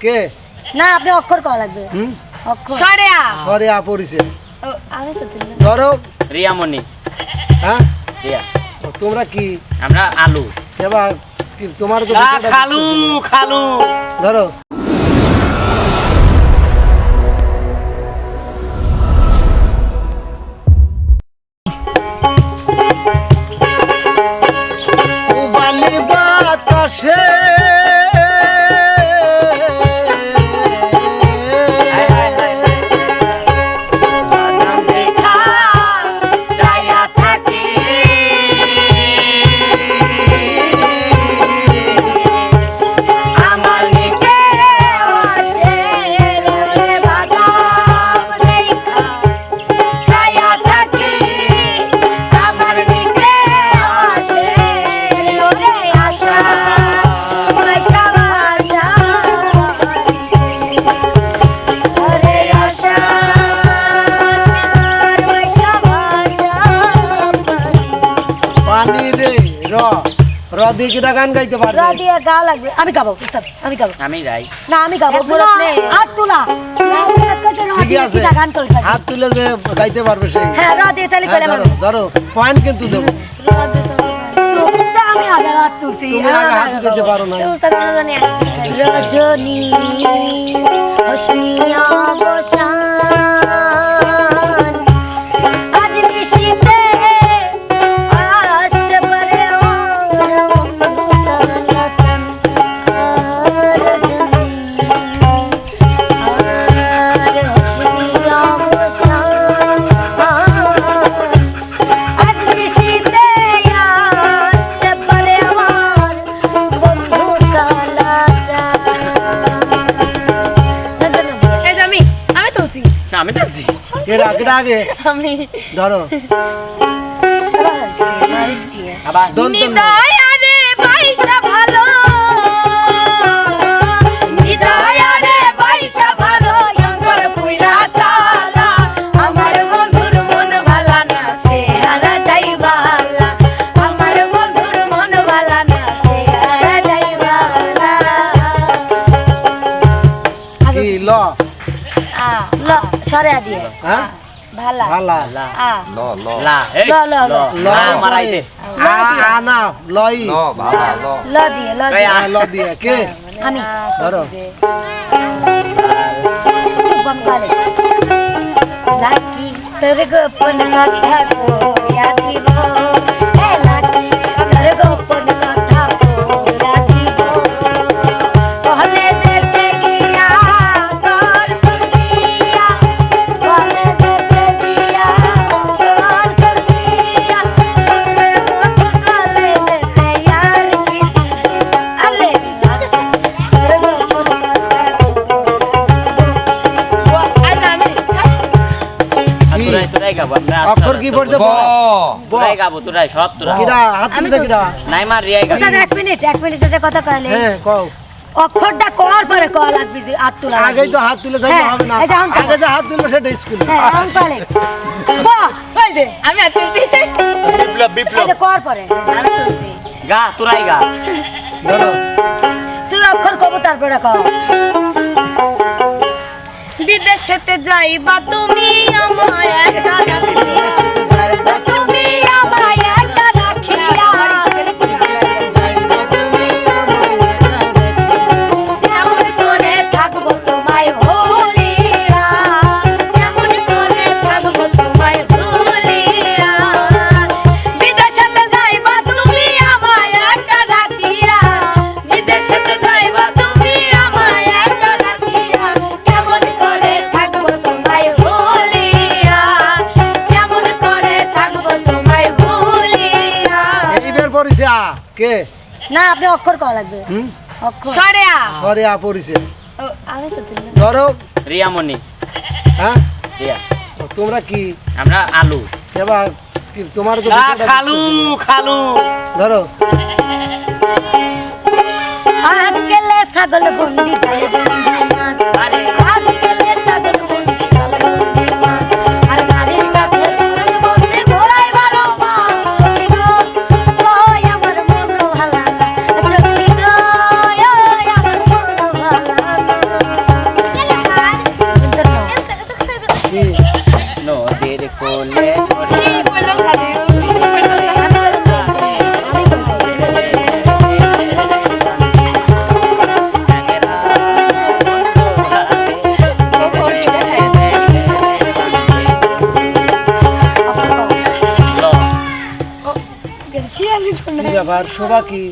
কে? না আপনি অক্ষর কওয়া লাগবে। অক্ষর। সরেয়া। ঘরে আ আমি তো ধরো। রিয়ামণি। হ্যাঁ? রিয়া। তোমরা কি? আমরা আলু। এবার তোমার তো খালু খালু। ধরো। Hey! র দিয়ে কিটা গান গাইতে পারবে? রা দিয়ে গা লাগবে। আমি গাবো উস্তাদ আমি গাবো। আমি যাই না আমি গাবো নে। হাত তুলা। দিয়ে আছে। গান করে হাত তুলে যে গাইতে পারবে সেই হ্যাঁ রা দিয়ে তাহলে হ্যাঁ, ধরো ধরো পয়েন্ট কিন্তু দেবো। তো আমি আগে হাত তুলছি। তুমি হাত দিতে পারো না। রজনী হোসনিয়া বসান এর আগেটা আগে? আমি। ধরো। আবার। ভালো। অন্তর পুইরা তালা আমার বন্ধুর মন ভালা না চেহারাটাই ভালা। আমার বন্ধুর মন ভালা না ভালা। কি ল? ল সরে দিয়ে হ্যাঁ? ভালা। ভালা। আ। লা ল, ল, ল। ল লা মারাইছে আ আ না লই ল দিয়ে ল। এই, দিয়ে আ, ল দিয়ে কে? আমি। ধরো। শুভম কালে লাকি তোর গোপন কথা দিব। হে তোরাই গাবো আমরা অক্ষর কি পড়ছে ব ব তোরাই গাবো তোরাই সব তোরা কিরা হাত তুলে কিরা। নাই মার রিয়াই গাবো। এক মিনিট এক মিনিট একটা কথা কইলে হ্যাঁ কও। অক্ষরটা কর পরে কল লাগবে যে হাত তোলা। আগে তো হাত তুলে হ্যাঁ, হবে না। আগে যে হাত তুললো সেটা স্কুলে। হ্যাঁ এখন পারে ব ওই যে আমি আর তুলছি। বিপ্লব বিপ্লব। এটা কর পরে। আমি তুলছি। গা তোরাই গা। ধরো। তুই অক্ষর কব তারপরে কও। বিদেশেতে যাইবা তুমি আমায় একা রাখিয়া কে? না আপনি অক্ষর কওয়া লাগবে। অক্ষর। সরেয়া। আ পড়েছে। ও, আমি তো ধরো। রিয়ামণি। হ্যাঁ? রিয়া। তোমরা কি? আমরা আলু। এবার তোমার তো খালু খালু। ধরো। আকেলে ছাগল বন্দি যায় বন্দি মাছ। আরে কি ব্যাপার? শোভা কি?